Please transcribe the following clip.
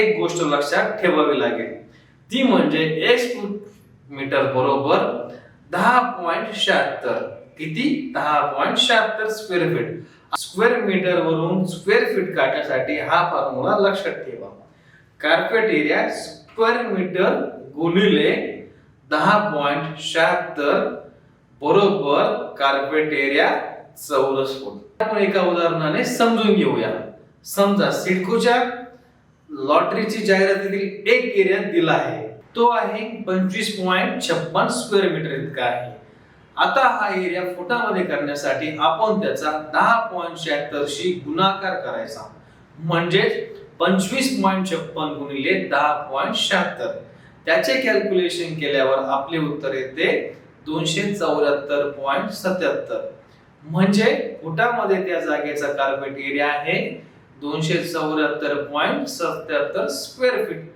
एक गोष्ट लक्षात ठेवावी लागेल. ती म्हणजे एक मीटर बरोबर दहा पॉईंट शहात्तर. किती? दहा पॉईंट शहात्तर स्क्वेअर फीट स्क्वेअर मीटर वरून स्क्वेअर फीट काढण्यासाठी हा फॉर्म्युला लक्षात ठेवा. कार्पेट एरिया स्क्वेअर मीटर गुणिले दहा पॉईंट शहात्तर बरोबर कार्पेट एरिया चौरस फूट. आपण एका उदाहरणाने समजून घेऊया. समजा सिडकोच्या लॉटरीची जाहिरातीतील एक एरिया दिला आहे. तो आहे पंचवीस पॉईंट छप्पन स्क्वेअर मीटर इतका आहे. आता हा एरिया फुटामध्ये करण्यासाठी आपण त्याचा दहा पॉईंट शहात्तरशी गुणाकार करायचा. म्हणजेच पंचवीस पॉईंट छप्पन गुणिले दहा पॉइंट शहात्तर. त्याचे कॅल्क्युलेशन केल्यावर आपले उत्तर येते दोनशे चौऱ्याहत्तर पॉइंट सत्याहत्तर. म्हणजे फुटामध्ये त्या जागेचा कार्पेट एरिया आहे. दोनशे चौऱ्याहत्तर पॉईंट सत्याहत्तर स्क्वेअर फीट